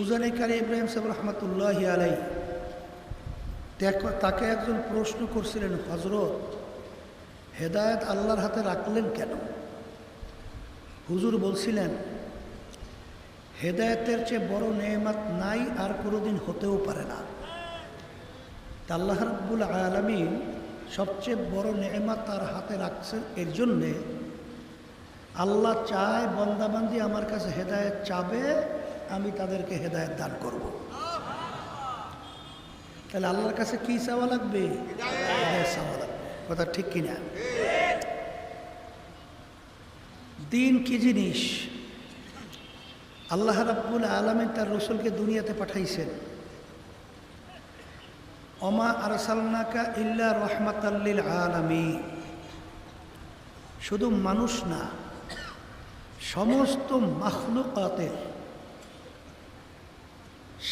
উজানে কারি ইব্রাহিম সাহেব রহমতুল্লাহ আলাই তাকে একজন প্রশ্ন করছিলেন হজরত হেদায়ত আল্লাহর হাতে রাখলেন কেন? হুজুর বলছিলেন, হেদায়তের চেয়ে বড় নেয়ামত নাই, আর কোনোদিন হতেও পারে না। আল্লাহ রাব্বুল আলমিন সবচেয়ে বড় নেয়ামত তার হাতে রাখছেন, এর জন্যে আল্লাহ চায় বন্দাবান্দি আমার কাছে হেদায়েত চাবে আমি তাদেরকে হেদায়েত দান করব। তাহলে আল্লাহর কাছে কি চাওয়া লাগবে? চাওয়া লাগবে। কথা ঠিক কিনা? দিন কি জিনিস? আল্লাহ রাব্বুল আলমিন তার রসুলকে দুনিয়াতে পাঠাইছেন। অমা আরসালনাকা ইল্লা রহমাতাল্লিল আলামী শুধু মানুষ না, সমস্ত মাখলুকাতের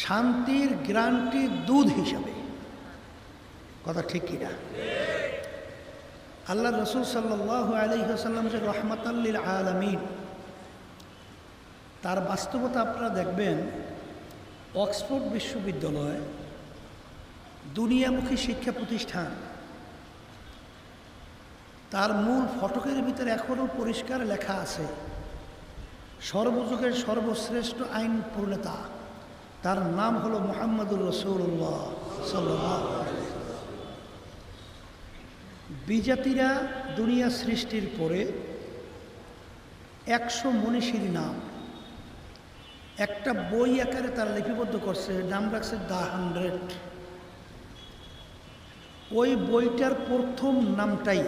শান্তির গ্রান্টির দুধ হিসাবে। কথা ঠিক কিনা আল্লাহ রসুল সাল্লাহ আলহিহাসাল্লাম যে রহমতাল্লিল আলমিন, তার বাস্তবতা আপনারা দেখবেন, অক্সফোর্ড বিশ্ববিদ্যালয় দুনিয়ামুখী শিক্ষা প্রতিষ্ঠান, তার মূল ফটকের ভিতরে এখনও পরিষ্কার লেখা আছে, সর্বযুগের সর্বশ্রেষ্ঠ আইন প্রণেতা তার নাম হলো মোহাম্মদুর রসৌল্লাহ সাল্লাহ বিজাতিরা দুনিয়া সৃষ্টির পরে একশো মনীষীর নাম। একটা বই আকারে তারা লিপিবদ্ধ করছে নাম রাখছে দ্য হান্ড্রেড। ওই বইটার প্রথম নামটাই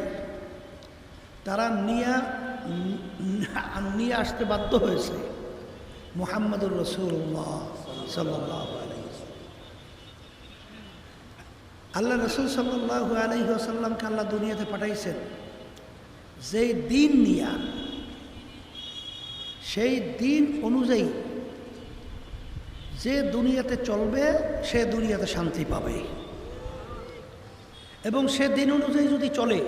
তারা নিয়ে নিয়ে আসতে বাধ্য হয়েছে, মোহাম্মদুর রসুল্লাহ আল্লাহ রসুল সাল্লাহ আলহিহসাল্লামকে আল্লাহ দুনিয়াতে পাঠাইছেন। যেই দিন নিয়া, সেই দিন অনুযায়ী যে দুনিয়াতে চলবে, সে দুনিয়াতে শান্তি পাবে। এবং সে দিন অনুযায়ী যদি চলে,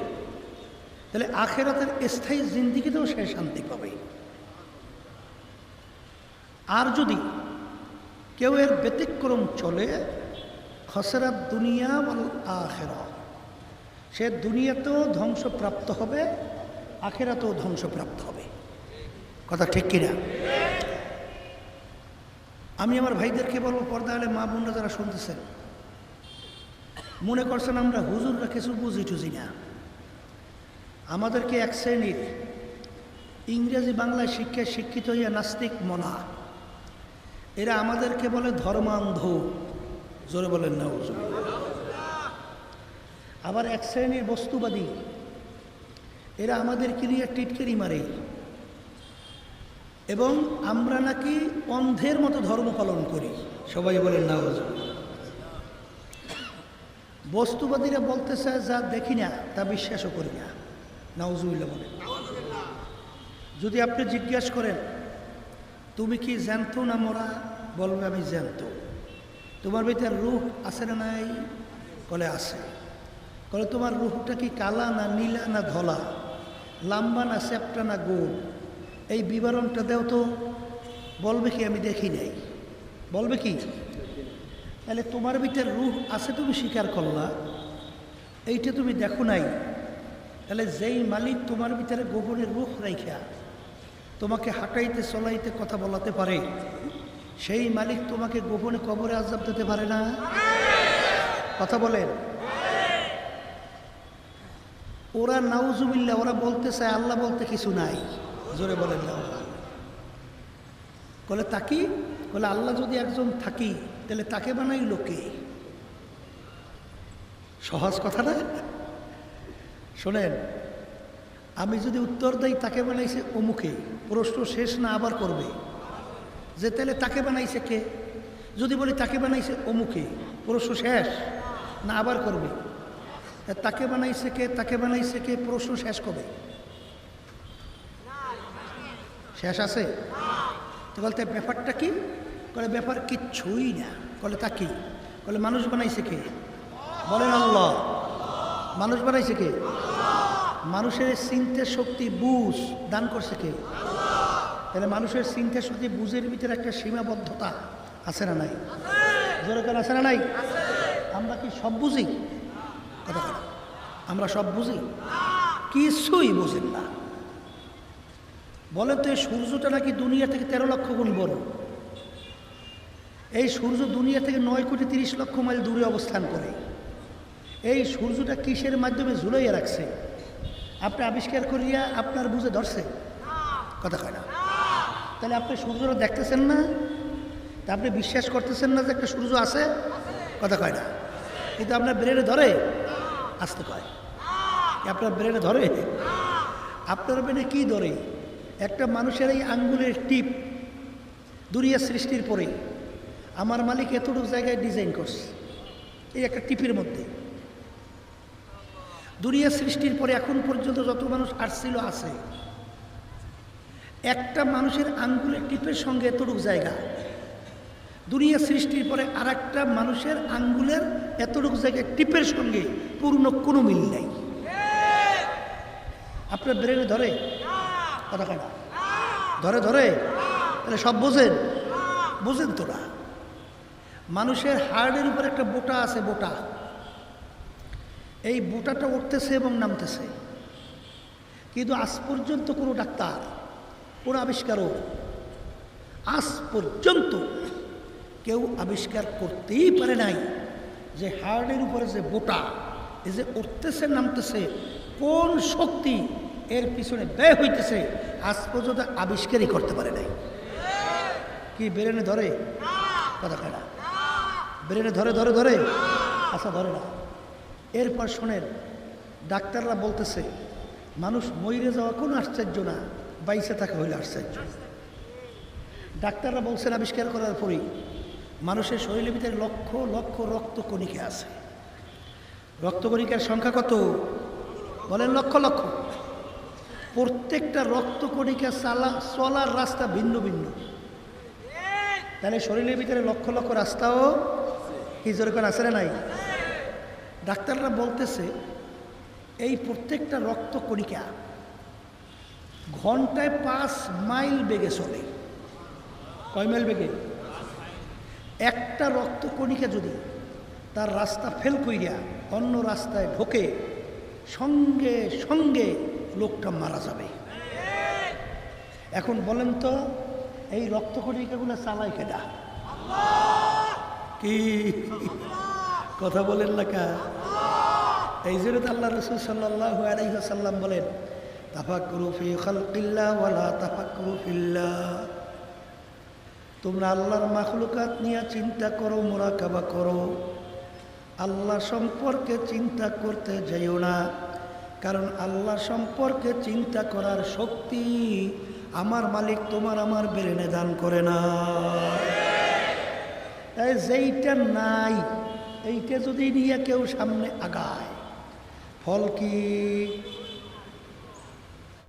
তাহলে আখেরাতের স্থায়ী জিন্দিগিতেও সে শান্তি পাবে। আর যদি কেউ এর ব্যতিক্রম চলে খসরাত দুনিয়া বল আখেরা। সে দুনিয়াতেও ধ্বংসপ্রাপ্ত হবে, আখেরাতেও ধ্বংসপ্রাপ্ত হবে। কথা ঠিক কিনা? আমি আমার ভাইদেরকে বলব, পর্দা হলে মা বোনরা যারা শুনতেছেন, মনে করছেন আমরা হুজুররা কিছু বুঝি টুঝি না। আমাদেরকে এক শ্রেণির ইংরেজি বাংলায় শিক্ষায় শিক্ষিত হইয়া নাস্তিক মনা। এরা আমাদেরকে বলে ধর্মান্ধ। জোরে বলেন না আবার এক শ্রেণির বস্তুবাদী, এরা আমাদেরকে নিয়ে টিটকেরি মারে। এবং আমরা নাকি অন্ধের মতো ধর্ম পালন করি। সবাই বলেন না বস্তুবাদীরা বলতে চায় যা দেখি না, তা বিশ্বাসও করি না। নাউজুবিল্লা বলে যদি আপনি জিজ্ঞাসা করেন তুমি কি জ্যান্ত না মরা? বলবে আমি জ্যান্ত। তোমার ভিতরে রুহ আছে না নাই? কলে আছে। কলে তোমার রুহটা কি কালা না নীলা না ধলা? লাম্বা না চ্যাপটা না গোল? এই বিবরণটা দেও তো। বলবে কি, আমি দেখি নাই। বলবে কি? তাহলে তোমার ভিতরে রুহ আছে তুমি স্বীকার করলা। এইটা তুমি দেখো নাই। তাহলে যেই মালিক তোমার ভিতরে গোবরের রুখ রাইখা তোমাকে হাঁটাইতে চলাইতে কথা বলাতে পারে। সেই মালিক তোমাকে গোপনে কবরে আজাব দিতে পারে না। কথা বলেন। ওরা নাউজুবিল্লা ওরা বলতে চায়, আল্লাহ বলতে কিছু নাই। জোরে বলেন না বলে, তাকি? বলে, আল্লাহ যদি একজন থাকি, তাহলে তাকে বানাই লোকে। সহজ কথা না? শোনেন আমি যদি উত্তর দেই, তাকে বানাইছে অমুকে। প্রশ্ন শেষ না আবার করবে। যে তাহলে তাকে বানাইছে কে? যদি বলি তাকে বানাইছে অমুকে, প্রশ্ন শেষ না আবার করবে। তাকে বানাইছে কে, তাকে বানাইছে কে, প্রশ্ন শেষ কবে? শেষ আছে? তো বলতে ব্যাপারটা কি? বলে ব্যাপার কিচ্ছুই না। বলে তা কি? বলে মানুষ বানাইছে কে? বলেন আল্লাহ। মানুষ বানাইছে কে? মানুষের চিন্তা শক্তি বুঝ দান করছে কে? তাহলে মানুষের চিন্তা শক্তি বুঝের ভিতরে একটা সীমাবদ্ধতা আছে না নাই? জোরে কেন, আছে না নাই? আমরা কি সব বুঝি? কথা আমরা সব বুঝি? কিছুই বুঝেন না। বলেন তো এই সূর্যটা নাকি দুনিয়া থেকে তেরো লক্ষ গুণ বড়। এই সূর্য দুনিয়া থেকে নয় কোটি তিরিশ লক্ষ মাইল দূরে অবস্থান করে। এই সূর্যটা কিসের মাধ্যমে ঝুলাইয়া রাখছে? আপনি আবিষ্কার করিয়া আপনার বুঝে ধরছে। কথা কয় না। তাহলে আপনি সূর্যটা দেখতেছেন না? তা আপনি বিশ্বাস করতেছেন না যে একটা সূর্য আছে? কথা কয় না। কিন্তু আপনার ব্রেনে ধরে? আসতে কয়। আপনার ব্রেনে ধরে? আপনার ব্রেনে কি ধরে? একটা মানুষের এই আঙ্গুলের টিপ দুনিয়া সৃষ্টির পরে আমার মালিক এতটুকু জায়গায় ডিজাইন করছে। এই একটা টিপের মধ্যে। দুনিয়া সৃষ্টির পরে এখন পর্যন্ত যত মানুষ আসছিল আছে, একটা মানুষের আঙ্গুলের টিপের সঙ্গে এতটুকু জায়গা। দুনিয়া সৃষ্টির পরে আর একটা মানুষের আঙ্গুলের এতটুকু জায়গায় টিপের সঙ্গে পূর্ণ কোনো মিল নেই। আপনার ব্রেনে ধরে? কথা কয় ধরে ধরে? তাহলে সব বোঝেন? বোঝেন তো না। মানুষের হার্টের উপর একটা বোটা আছে, বোটা। এই বোটাটা উঠতেছে এবং নামতেছে। কিন্তু আজ পর্যন্ত কোনো ডাক্তার, কোনো আবিষ্কারক, আজ পর্যন্ত কেউ আবিষ্কার করতেই পারে নাই যে হার্টের উপরে যে বোটা, এই যে উঠতেছে, নামতেছে, কোন শক্তি এর পিছনে ব্যয় হইতেছে, আজ পর্যন্ত আবিষ্কারই করতে পারে নাই। কি ব্রেনে ধরে? কথা না। ব্রেনে ধরে ধরে ধরে? আচ্ছা ধরে না। এরপর শোনেন, ডাক্তাররা বলতেছে, মানুষ মইরে যাওয়া কোনো আশ্চর্য না বাইসে থাকা হইলে আশ্চর্য। ডাক্তাররা বলছেন, আবিষ্কার করার পরেই মানুষের শরীরের ভিতরে লক্ষ লক্ষ রক্ত কণিকা আছে। রক্তকণিকার সংখ্যা কত? বলেন লক্ষ লক্ষ। প্রত্যেকটা রক্তকণিকা চালা চলার রাস্তা ভিন্ন ভিন্ন। তাহলে শরীরের ভিতরে লক্ষ লক্ষ রাস্তাও কি যেরকম আছে না নাই? ডাক্তাররা বলতেছে এই প্রত্যেকটা রক্ত কণিকা ঘন্টায় পাঁচ মাইল বেগে চলে। কয় মাইল বেগে? একটা রক্ত কণিকা যদি তার রাস্তা ফেল কইরা অন্য রাস্তায় ঢোকে সঙ্গে সঙ্গে লোকটা মারা যাবে। এখন বলেন তো এই রক্ত কণিকাগুলো চালায় কেডা? কি? কথা বলেন না কা? এই জন্য আল্লাহ রসুল সাল্লাহ আলাইসাল্লাম বলেন তোমরা আল্লাহর মাখলুকাত নিয়ে চিন্তা করো, মোরাকাবা করো। আল্লাহ সম্পর্কে চিন্তা করতে যাইও না, কারণ আল্লাহ সম্পর্কে চিন্তা করার শক্তি আমার মালিক তোমার আমার বেরেনে দান করে না। যেইটা নাই, এইটা যদি নিয়ে কেউ সামনে আগায় ফল কি?